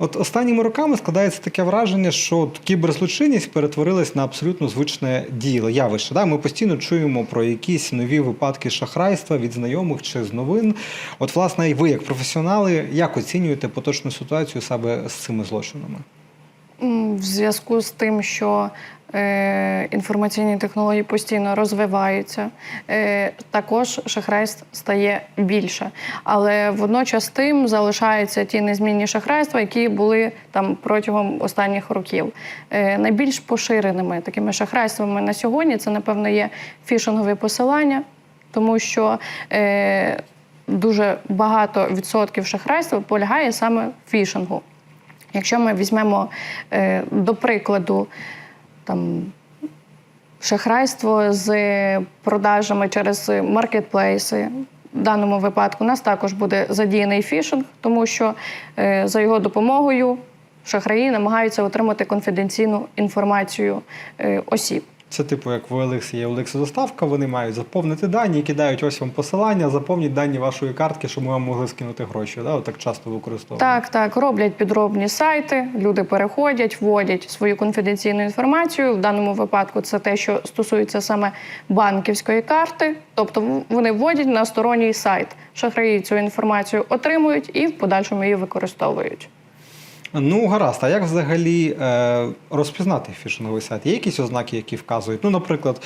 От останніми роками складається таке враження, що кіберзлочинність перетворилась на абсолютно звичне діло, явище. Да? Ми постійно чуємо про якісь нові випадки шахрайства від знайомих чи з новин. От, власне, і ви, як професіонали, як оцінюєте поточну ситуацію саме з цими злочинами? В зв'язку з тим, що інформаційні технології постійно розвиваються, е, також шахрайств стає більше. Але водночас тим залишаються ті незмінні шахрайства, які були там протягом останніх років. Е, найбільш поширеними такими шахрайствами на сьогодні це, напевно, є фішингові посилання, тому що е, дуже багато відсотків шахрайства полягає саме в фішингу. Якщо ми візьмемо е, до прикладу там, шахрайство з продажами через маркетплейси, в даному випадку у нас також буде задіяний фішинг, тому що е, за його допомогою шахраї намагаються отримати конфіденційну інформацію е, осіб. Це типу, як в OLX є OLX доставка, вони мають заповнити дані, кидають ось вам посилання, заповніть дані вашої картки, щоб ми вам могли скинути гроші. Да? Так часто використовують. Так, так, роблять підробні сайти, люди переходять, вводять свою конфіденційну інформацію. В даному випадку це те, що стосується саме банківської карти. Тобто вони вводять на сторонній сайт. Шахраї цю інформацію отримують і в подальшому її використовують. Ну, гаразд, а як взагалі е, розпізнати фішинговий сайт? Є якісь ознаки, які вказують? Ну, наприклад,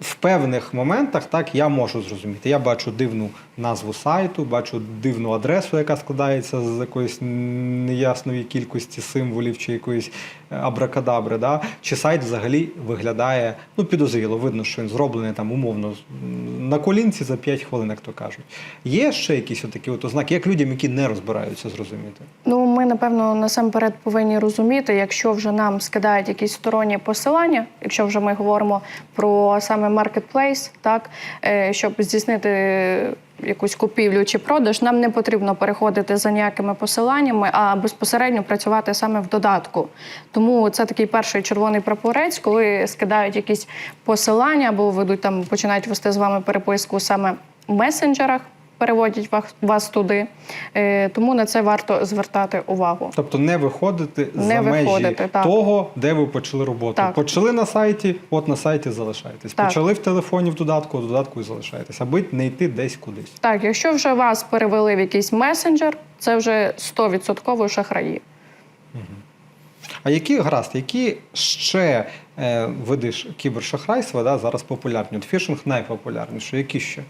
в певних моментах так я можу зрозуміти. Я бачу дивну назву сайту, бачу дивну адресу, яка складається з якоїсь неясної кількості символів чи якоїсь абракадабри. Да? Чи сайт взагалі виглядає ну, підозріло, видно, що він зроблений там умовно на колінці за 5 хвилин, як то кажуть. Є ще якісь такі ознаки, як людям, які не розбираються зрозуміти? Ну, ми напевно насамперед повинні розуміти, якщо вже нам скидають якісь сторонні посилання, якщо вже ми говоримо про саме маркетплейс, так е, щоб здійснити якусь купівлю чи продаж, нам не потрібно переходити за ніякими посиланнями, а безпосередньо працювати саме в додатку. Тому це такий перший червоний прапорець, коли скидають якісь посилання або ведуть там, починають вести з вами переписку саме в месенджерах. Переводять вас, вас туди, Е, тому на це варто звертати увагу. Тобто не виходити Не за межі виходити, так. того, де ви почали роботу. Так. Почали на сайті, от на сайті залишаєтесь. Так. Почали в телефоні в додатку, в додатку і залишаєтесь, аби не йти десь кудись. Так, якщо вже вас перевели в якийсь месенджер, це вже 100% шахраї. А які гаразд, які ще е, види кібершахрайства да, зараз популярні? От фішинг найпопулярніший. Які ще?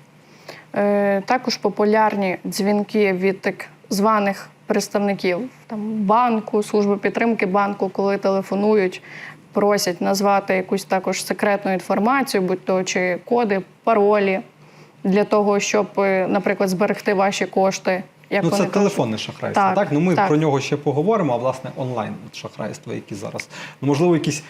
Е, також популярні дзвінки від так званих представників там, банку, служби підтримки банку, коли телефонують, просять назвати якусь також секретну інформацію, будь то чи коди, паролі, для того, щоб, е, наприклад, зберегти ваші кошти. Як ну, це кажуть. телефонне шахрайство. Так, Так, Ну ми так. про нього ще поговоримо, а власне онлайн шахрайства, які зараз. Ну, можливо, якісь,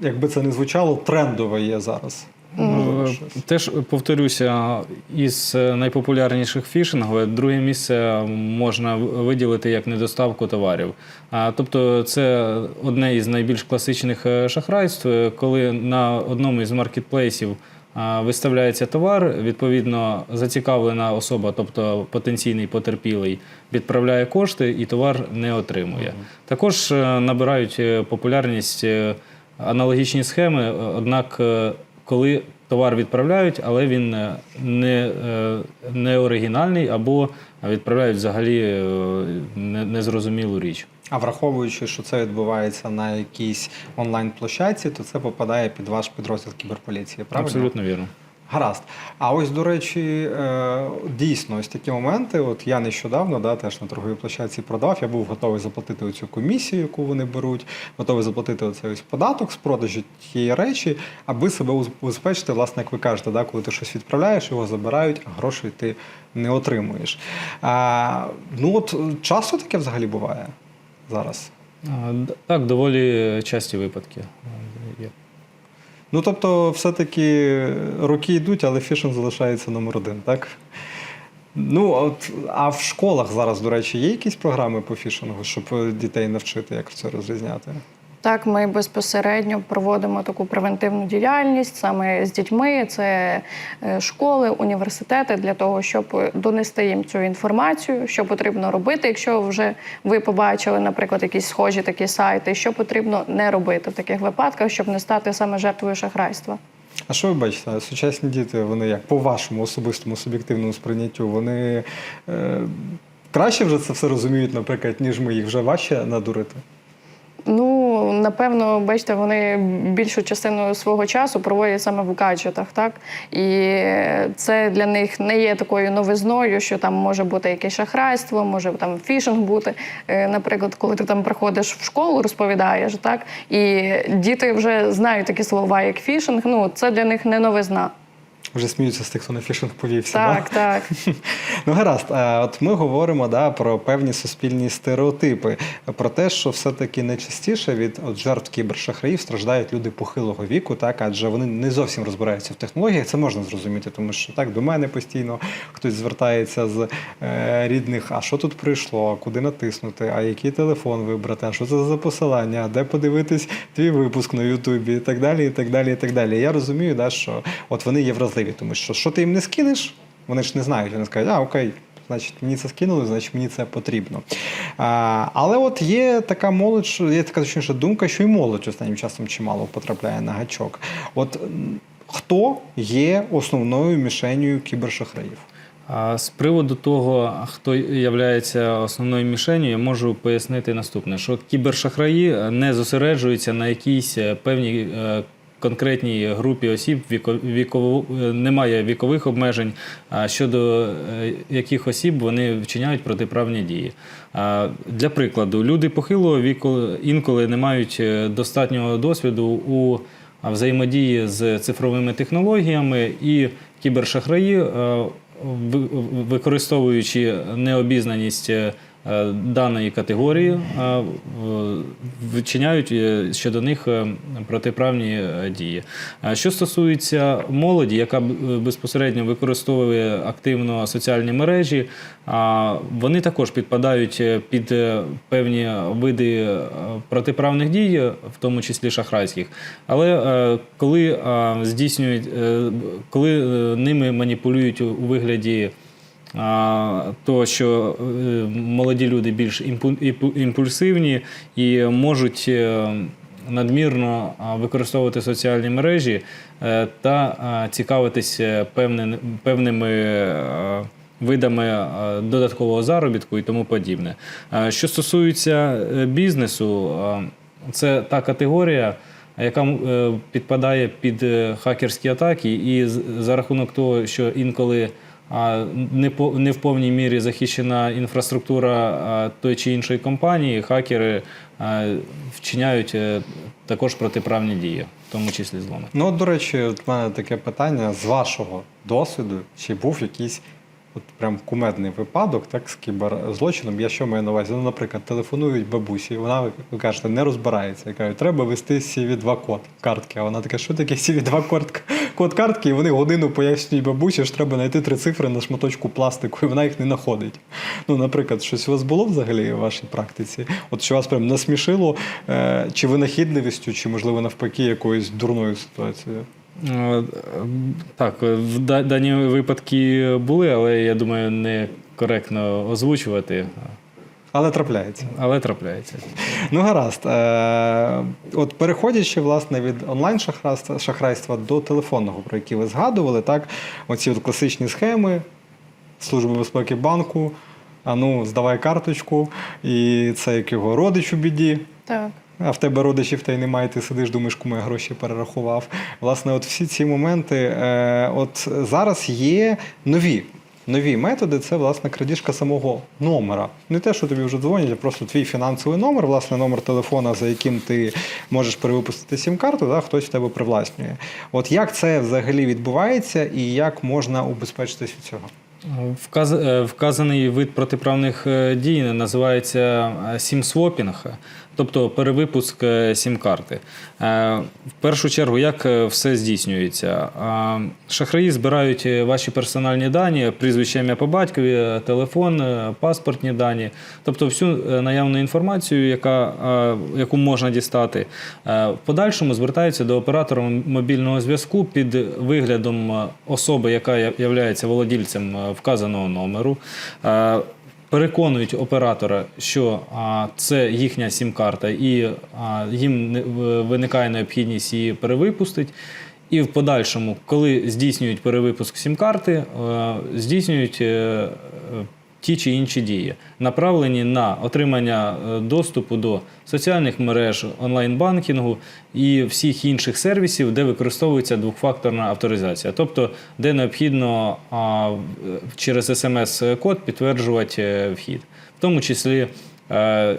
якби це не звучало, трендове є зараз. Можливо, Е, щось. Теж повторюся, із е, найпопулярніших фішингових друге місце можна виділити як недоставку товарів. Тобто, це одне із найбільш класичних е, шахрайств, е, коли на одному із маркетплейсів виставляється товар, відповідно, зацікавлена особа, тобто потенційний потерпілий, відправляє кошти і товар не отримує. Також е, набирають е, популярність е, аналогічні схеми, е, однак, е, коли товар відправляють, але він е, не, е, не оригінальний або відправляють взагалі е, не- незрозумілу річ. А враховуючи, що це відбувається на якійсь онлайн-площадці, то це попадає під ваш підрозділ кіберполіції. Правильно? Абсолютно вірно. Гаразд. А ось, до речі, е, дійсно, ось такі моменти. От я нещодавно да, теж на торговій площадці продав. Я був готовий заплатити оцю комісію, яку вони беруть, готовий заплатити оцей ось податок з продажу тієї речі, аби себе убезпечити, власне, як ви кажете, да, коли ти щось відправляєш, його забирають, а грошей ти не отримуєш. А, ну от часто таке взагалі буває зараз. Так, доволі часті випадки. Ну тобто, все-таки роки йдуть, але фішинг залишається номер один, так? Ну, от, а в школах зараз, до речі, є якісь програми по фішингу, щоб е, дітей навчити, як це розрізняти? Так, ми безпосередньо проводимо таку превентивну діяльність саме з дітьми. Це е, школи, університети для того, щоб донести їм цю інформацію, що потрібно робити, якщо вже ви побачили, наприклад, якісь схожі такі сайти, що потрібно не робити в таких випадках, щоб не стати саме жертвою шахрайства. А що ви бачите? Сучасні діти, вони як по вашому особистому суб'єктивному сприйняттю, вони е, краще вже це все розуміють, наприклад, ніж ми їх вже важче надурити? Ну, напевно, бачите, вони більшу частину свого часу проводять саме в гаджетах, так? І це для них не є такою новизною, що там може бути якесь шахрайство, може там фішинг бути. Е, Наприклад, коли ти там приходиш в школу, розповідаєш, так? І діти вже знають такі слова, як фішинг. Ну, це для них не новизна. Вже сміються з тих, хто на фішинг повівся. Так, да? так. Ну, гаразд, Е, от ми говоримо да, про певні суспільні стереотипи, про те, що все-таки найчастіше від от, жертв кібершахраїв страждають люди похилого віку, так, адже вони не зовсім розбираються в технологіях. Це можна зрозуміти, тому що так до мене постійно хтось звертається з е, рідних, а що тут прийшло, куди натиснути, а який телефон вибрати, а що це за посилання, де подивитись твій випуск на Ютубі, і так далі, і так далі, і так далі. Я розумію, да, що от вони є вразливі, тому що що ти їм не скинеш, вони ж не знають, вони скажуть, а окей, значить мені це скинули, значить мені це потрібно. А, але от є така молодь, є така точніше думка, що і молодь останнім часом чимало потрапляє на гачок. От хто є основною мішенью кібершахраїв? З приводу того, хто є основною мішенью, я можу пояснити наступне: що кібершахраї не зосереджуються на якійсь е, певній е, конкретній групі осіб, віко, віково, е, немає вікових обмежень, щодо е, яких осіб вони вчиняють протиправні дії. Для прикладу, люди похилого віку інколи не мають е, достатнього досвіду у взаємодії з цифровими технологіями і кібершахраї, ви- використовуючи необізнаність даної категорії, е, вчиняють е, щодо них е, протиправні е, дії. Що стосується молоді, яка е, безпосередньо використовує активно соціальні мережі, вони також підпадають е, під е, певні види е, протиправних дій, е, в тому числі шахрайських. Але е, коли е, здійснюють, е, коли е, ними маніпулюють у вигляді то, що е, молоді люди більш імпу- імпу- імпульсивні і можуть е, надмірно використовувати соціальні мережі е, та е, певним- певними. е, Видами е, додаткового заробітку і тому подібне. Е, Що стосується е, бізнесу, е, це та категорія, яка е, підпадає під е, хакерські атаки, і за рахунок того, що інколи не, в повній мірі захищена інфраструктура той чи іншої компанії, хакери вчиняють е, також протиправні дії, в тому числі зломи. Ну, до речі, в мене таке питання з вашого досвіду, чи був якийсь от прям кумедний випадок, так, з кіберзлочином. Я що маю на увазі? Ну, наприклад, телефонують бабусі, вона, ви- кажете, не розбирається. Я кажу, треба вести CV2 код картки. А вона така, що таке CV2 код, код картки? І вони годину пояснюють бабусі, що треба знайти три цифри на шматочку пластику, і вона їх не знаходить. Ну, наприклад, щось у вас було взагалі в вашій практиці? От що вас прям насмішило, е, чи винахідливістю, чи, можливо, навпаки, якоюсь дурною ситуацією? Е, Так, в дані випадки були, але я думаю, не коректно озвучувати, Але трапляється. але трапляється. Ну, гаразд. Е, от переходячи власне від онлайн шахрайства, шахрайства до телефонного, про які ви згадували, так, оці от класичні схеми Служби безпеки банку. А ну, здавай карточку, і це як його родич у біді. Так. А в тебе родичів та й немає, ти сидиш, думаєш, кому я гроші перерахував. Власне, от всі ці моменти, е, от зараз є нові. Нові методи це власне крадіжка самого номера. Не те, що тобі вже дзвонять, а просто твій фінансовий номер, власне, номер телефона, за яким ти можеш перевипустити сім-карту, да, хтось в тебе привласнює. От як це взагалі відбувається і як можна убезпечитись від цього? Вказ... е, Вказаний вид протиправних е, дій називається е, сім-свопінг, тобто перевипуск е, сім-карти. Е, В першу чергу, як е, все здійснюється? Шахраї збирають ваші персональні дані, прізвище ім'я по батькові, телефон, паспортні дані, тобто всю наявну інформацію, яка, яку можна дістати. В подальшому звертаються до оператора мобільного зв'язку під виглядом особи, яка є володільцем вказаного номеру. Переконують оператора, що а, це їхня сім-карта, і а, їм виникає необхідність її перевипустити. І в подальшому, коли здійснюють перевипуск сім-карти, е, здійснюють е, ті чи інші дії, направлені на отримання е, доступу до соціальних мереж, онлайн-банкінгу і всіх інших сервісів, де використовується двохфакторна авторизація, тобто де необхідно через смс-код підтверджувати е, вхід. В тому числі е,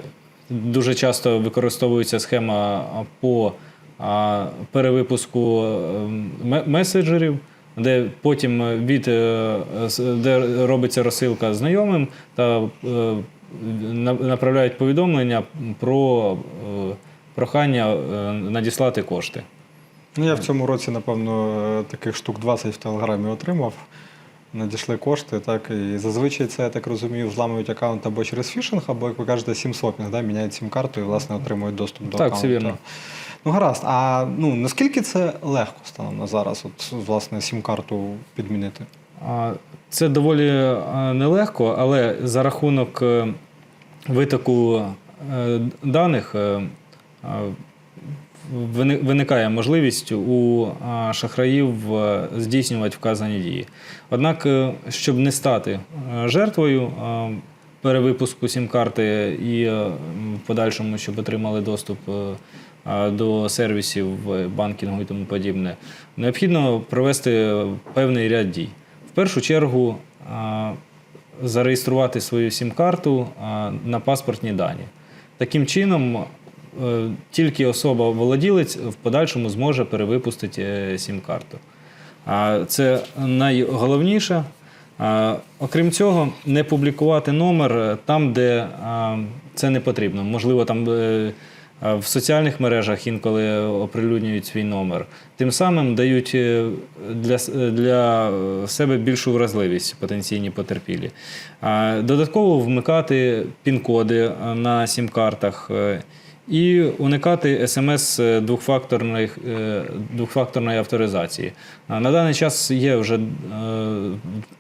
дуже часто використовується схема по перевипуску е, меседжерів, де потім е, від е, де робиться розсилка знайомим та е, направляють повідомлення про прохання надіслати кошти. Ну, я в цьому році, напевно, таких штук 20 в Телеграмі отримав. Надійшли кошти, так, і зазвичай це, я так розумію, взламують аккаунт або через фішинг, або, як ви кажете, сім-свопінг, да, міняють сім-карту і, власне, отримують доступ до Так, аккаунту. все вірно. Ну, гаразд. А ну, наскільки це легко станом на зараз, от, власне, сім-карту підмінити? Це доволі е, нелегко, але за рахунок е, витоку е, даних вини- виникає можливість у шахраїв здійснювати вказані дії. Однак, щоб не стати жертвою перевипуску сім-карти і в подальшому, щоб отримали доступ до сервісів банкінгу і тому подібне, необхідно провести певний ряд дій. В першу чергу зареєструвати свою сім-карту на паспортні дані. Таким чином, е, тільки особа-володілець в подальшому зможе перевипустити е, сім-карту. Це найголовніше. Окрім цього, не публікувати номер е, там, де це не потрібно. Можливо, там в соціальних мережах інколи оприлюднюють свій номер. Тим самим дають е, для, е, для себе більшу вразливість потенційні потерпілі. Додатково вмикати пін-коди е, на сім-картах. Е, І уникати смс двохфакторної, е, двохфакторної авторизації. На даний час є вже е,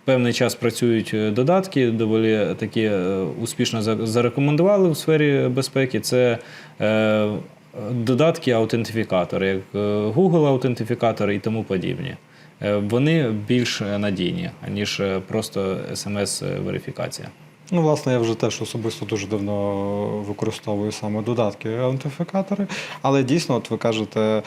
певний час працюють е, додатки, доволі такі е, успішно за- зарекомендували в сфері безпеки. Це е, додатки аутентифікатори, як е, Google аутентифікатори і тому подібні. Е, Вони більш надійні, ніж е, просто смс-верифікація. Ну, власне, я вже теж особисто дуже давно використовую саме додатки аутентифікатори. Але дійсно, от ви кажете,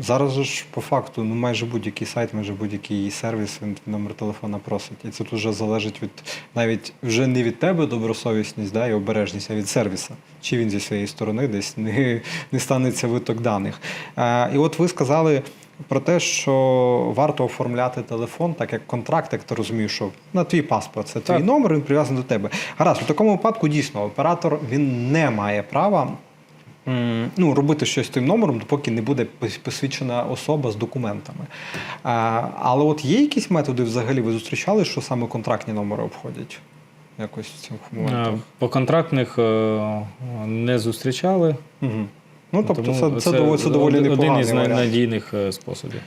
зараз ж по факту ну, майже будь-який сайт, майже будь-який сервіс він номер телефона просить. І це тут вже залежить від навіть вже не від тебе добросовісність да, і обережність, а від сервіса. Чи він зі своєї сторони десь не, не станеться виток даних. Е, і от ви сказали. Про те, що варто оформляти телефон, так як контракт, як ти розумієш, що на твій паспорт це твій Так. номер, він прив'язаний до тебе. Гаразд, у такому випадку дійсно оператор він не має права ну, робити щось з тим номером, допоки не буде посвідчена особа з документами. А, але от є якісь методи взагалі, ви зустрічали, що саме контрактні номери обходять? Якось в цих моментах. Е, По контрактних е, не зустрічали. Угу. Ну, тобто, Тому це, це, доволі, це доволі один непоганий із варіант. надійних е, способів.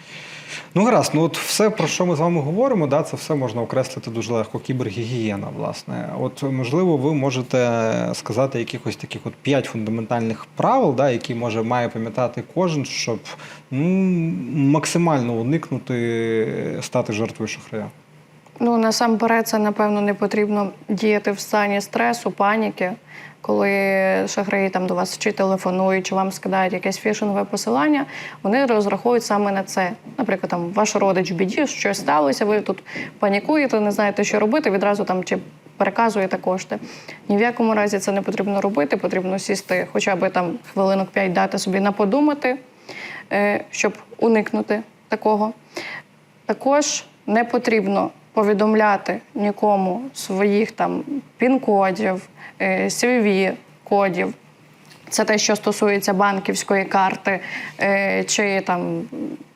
Ну, гаразд, ну от все, про що ми з вами говоримо, да, це все можна окреслити дуже легко. Кібергігієна, власне. От можливо, ви можете сказати якихось таких от п'ять фундаментальних правил, да, які може має пам'ятати кожен, щоб ну, максимально уникнути стати жертвою шахрая. Ну, насамперед, це, напевно, не потрібно діяти в стані стресу, паніки, коли шахраї там до вас чи телефонують, чи вам скидають якесь фішингове посилання, вони розраховують саме на це. Наприклад, там ваш родич в біді, щось сталося, ви тут панікуєте, не знаєте, що робити, відразу там чи переказуєте кошти. Ні в якому разі це не потрібно робити, потрібно сісти хоча б там хвилинок 5 дати собі на подумати, е, щоб уникнути такого. Також не потрібно повідомляти нікому своїх там пін-кодів, е, CVV-кодів. Це те, що стосується банківської карти, е, чи там.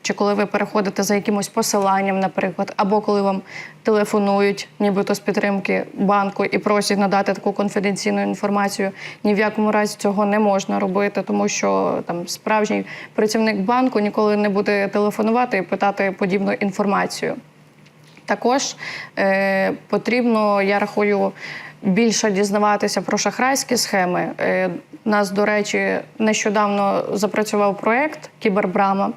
Чи коли ви переходите за якимось посиланням, наприклад, або коли вам телефонують, нібито з підтримки банку і просять надати таку конфіденційну інформацію, ні в якому разі цього не можна робити, тому що там справжній працівник банку ніколи не буде телефонувати і питати подібну інформацію. Також е, потрібно, я рахую, більше дізнаватися про шахрайські схеми. Е, нас, до речі, нещодавно запрацював проєкт Кібербрама,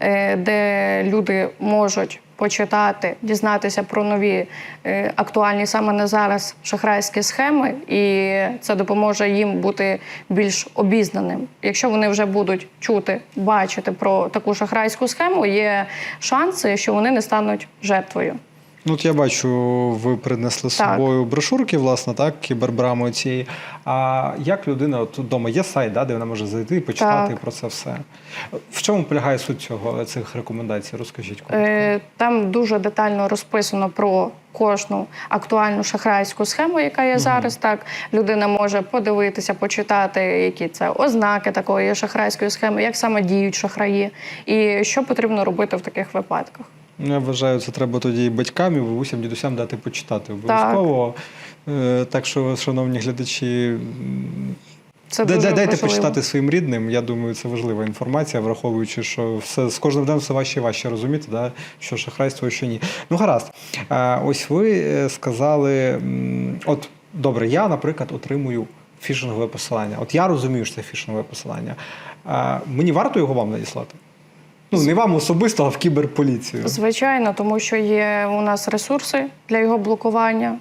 е, де люди можуть почитати, дізнатися про нові е, актуальні саме на зараз шахрайські схеми, і це допоможе їм бути більш обізнаним. Якщо вони вже будуть чути, бачити про таку шахрайську схему, є шанси, що вони не стануть жертвою. Ну, от я бачу, ви принесли з собою брошурки, власне, так, кібербрами цієї. А як людина от вдома є сайт, да, де вона може зайти і почитати Так. про це все? В чому полягає суть цього цих рекомендацій? Розкажіть. Е, Там дуже детально розписано про кожну актуальну шахрайську схему, яка є зараз. Так людина може подивитися, почитати, які це ознаки такої шахрайської схеми, як саме діють шахраї, і що потрібно робити в таких випадках. Ну, Я вважаю, це треба тоді і батькам, і бабусям, дідусям дати почитати обов'язково. Так. так що, шановні глядачі, Це дуже дайте важливо. почитати своїм рідним. Я думаю, це важлива інформація, враховуючи, що все з кожним днем все важче і важче розуміти, да, що шахрайство, що ні. Ну, гаразд. Ось ви е, сказали: от добре, я, наприклад, отримую фішингове посилання. От я розумію, що це фішингове посилання. Мені варто його вам надіслати? Ну, не вам особисто, а в кіберполіцію. Звичайно, тому що є у нас ресурси для його блокування,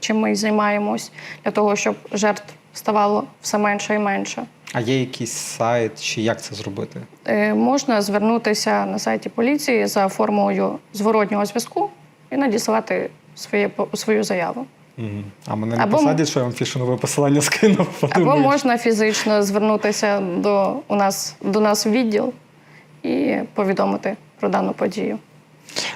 чим ми займаємось, для того, щоб жертв ставало все менше і менше. А є якийсь сайт, чи як це зробити? Е, Можна звернутися на сайті поліції за формою зворотнього зв'язку і надіслати своє, свою заяву. Угу. А мене не Або посадять, що я вам фішингове посилання скинув. Або подумають. можна фізично звернутися до, у нас, до нас в відділ і повідомити про дану подію.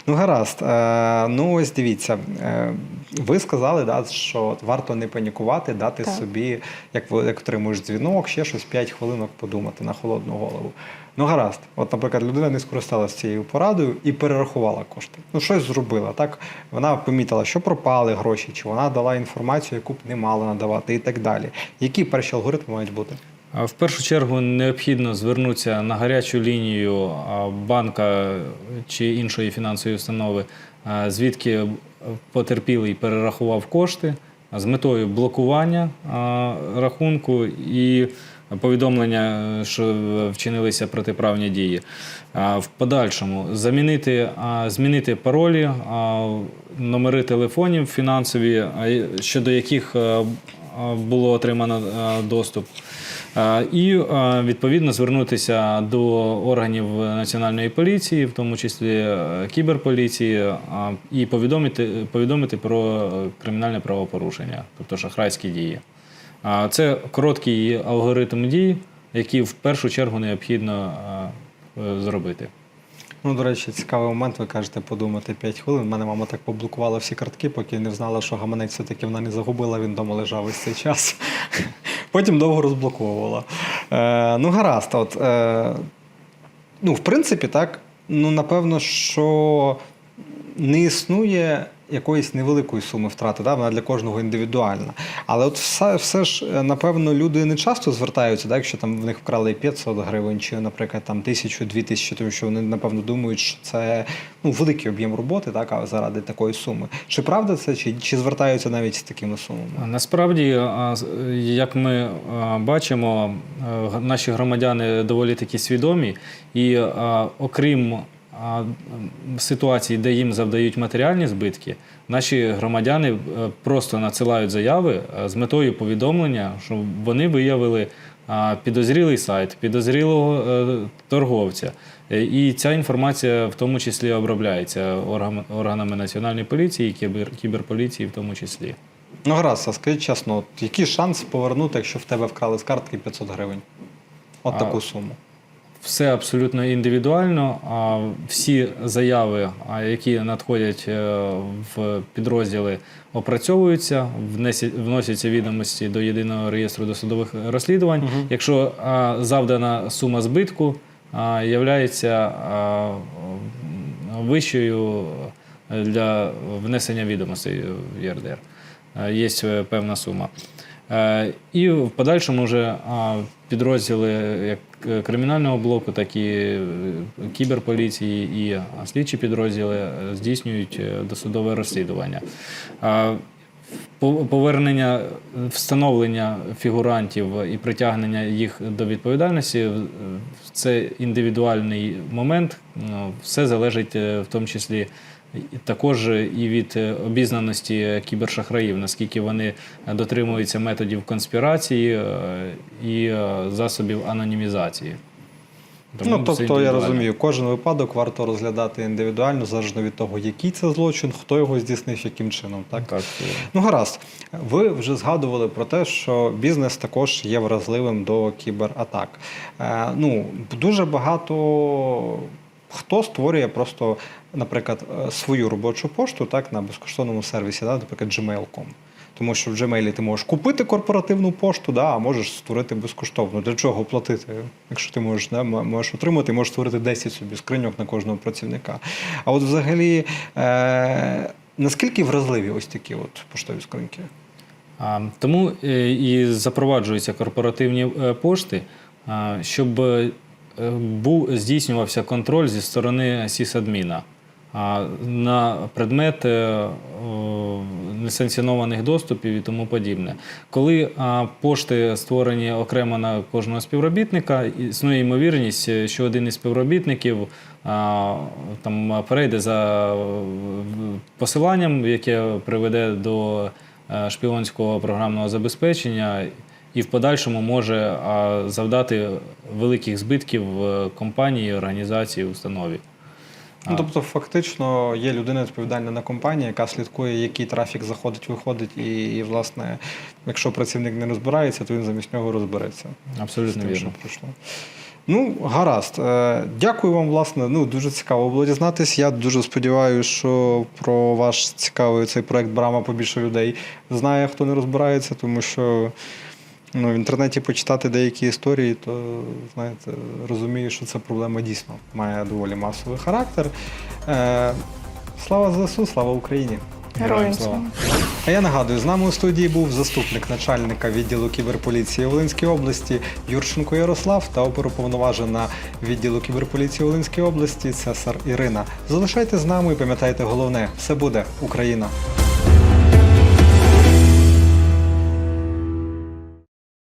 Ну, гаразд. Е, ну, ось дивіться. Е, ви сказали, да, що варто не панікувати, дати Так. собі, як ви як отримуєш дзвінок, ще щось 5 хвилинок подумати на холодну голову. Ну, гаразд. От, наприклад, людина не скористалася цією порадою і перерахувала кошти. Ну, щось зробила. Так вона помітила, що пропали гроші, чи вона дала інформацію, яку б не мала надавати, і так далі. Які перші алгоритми мають бути? В першу чергу необхідно звернутися на гарячу лінію банка чи іншої фінансової установи, звідки потерпілий перерахував кошти з метою блокування рахунку і повідомлення, е, що вчинилися протиправні дії. В подальшому замінити, змінити паролі, номери телефонів фінансові, щодо яких е, було отримано е, доступ. І відповідно звернутися до органів національної поліції, в тому числі е, кіберполіції, і повідомити, повідомити про е, кримінальне правопорушення, тобто шахрайські дії. Це короткий алгоритм дій, які в першу чергу необхідно е, зробити. Ну, до речі, цікавий момент. Ви кажете, подумати 5 хвилин. У мене мама так поблокувала всі картки, поки не знала, що гаманець все-таки вона не загубила, він вдома лежав ось цей час. Потім довго розблоковувала. Е, ну, гаразд, от. Е, ну, в принципі, так. Ну, напевно, що не існує якоїсь невеликої суми втрати, да? вона для кожного індивідуальна. Але от все, все ж, е, напевно, люди не часто звертаються, да? якщо там в них вкрали 500 гривень, чи, наприклад, там тисячу, дві тисячі, тому що вони, напевно, думають, що це ну, великий об'єм роботи, так, заради такої суми. Чи правда це, чи, чи звертаються навіть з такими сумами? Насправді, як ми бачимо, наші громадяни доволі таки свідомі, і окрім а, м, ситуацій, де їм завдають матеріальні збитки, наші громадяни е, просто надсилають заяви е, з метою повідомлення, що вони виявили підозрілий сайт, підозрілого е, торговця. І ця інформація в тому числі обробляється органами національної поліції, кібер, кіберполіції в тому числі. Ну, гаразд, а скажіть чесно, який шанс повернути, якщо в тебе вкрали з картки 500 гривень? От А, таку суму. Все абсолютно індивідуально. А всі заяви, які надходять е, в підрозділи, опрацьовуються, вносяться відомості до єдиного реєстру досудових розслідувань. Якщо завдана сума збитку являється вищою для внесення відомостей в ЄРДР. Е, Є е, певна сума. Е, І в подальшому вже підрозділи як е, кримінального блоку, так і е, кіберполіції і слідчі підрозділи е, здійснюють е, досудове розслідування. Повернення встановлення фігурантів і притягнення їх до відповідальності це індивідуальний момент. Ну, Все залежить е, в тому числі також і від е, обізнаності кібершахраїв, наскільки вони е, дотримуються методів конспірації е, і е, засобів анонімізації. Тому ну, тобто, я розумію, кожен випадок варто розглядати індивідуально, залежно від того, який це злочин, хто його здійснив, яким чином. Так? Так, е, Ну, гаразд. Ви вже згадували про те, що бізнес також є вразливим до кібератак. Е, ну, дуже багато хто створює просто, наприклад, е, свою робочу пошту так, на безкоштовному сервісі, да, наприклад, gmail.com. Тому що в Gmail ти можеш купити корпоративну пошту, да, а можеш створити безкоштовно. Для чого платити? Якщо ти можеш, да, можеш отримати, можеш створити 10 собі скриньок на кожного працівника. А от взагалі, е, наскільки вразливі ось такі от поштові скриньки? А, Тому е, і запроваджуються корпоративні е, пошти, щоб був здійснювався контроль зі сторони сісадміна на предмет е, несанкціонованих доступів і тому подібне. Коли пошти створені окремо на кожного співробітника, існує ймовірність, е, що один із співробітників там перейде за е, посиланням, яке приведе до е, шпіонського програмного забезпечення і в подальшому може завдати великих збитків е, компанії, організації, установі. Ну, тобто, фактично, є людина відповідальна на компанії, яка слідкує, який трафік заходить, виходить, і, і власне, якщо працівник не розбирається, то він замість нього розбереться. Абсолютно тим, вірно. пройшло. Ну, гаразд. Е, Дякую вам, власне. Ну, дуже цікаво було дізнатись. Я дуже сподіваюся, що про ваш цікавий цей проект Брама побільше людей знає, хто не розбирається, тому що ну, в інтернеті почитати деякі історії, то знаєте, розумію, що ця проблема дійсно має доволі масовий характер. Е, Слава ЗСУ, слава Україні! Героям слава. А я нагадую, з нами у студії був заступник начальника відділу кіберполіції Волинської області Юрченко Ярослав та оперуповноважена відділу кіберполіції Волинської області Цесар Ірина. Залишайте з нами і пам'ятайте головне, все буде Україна.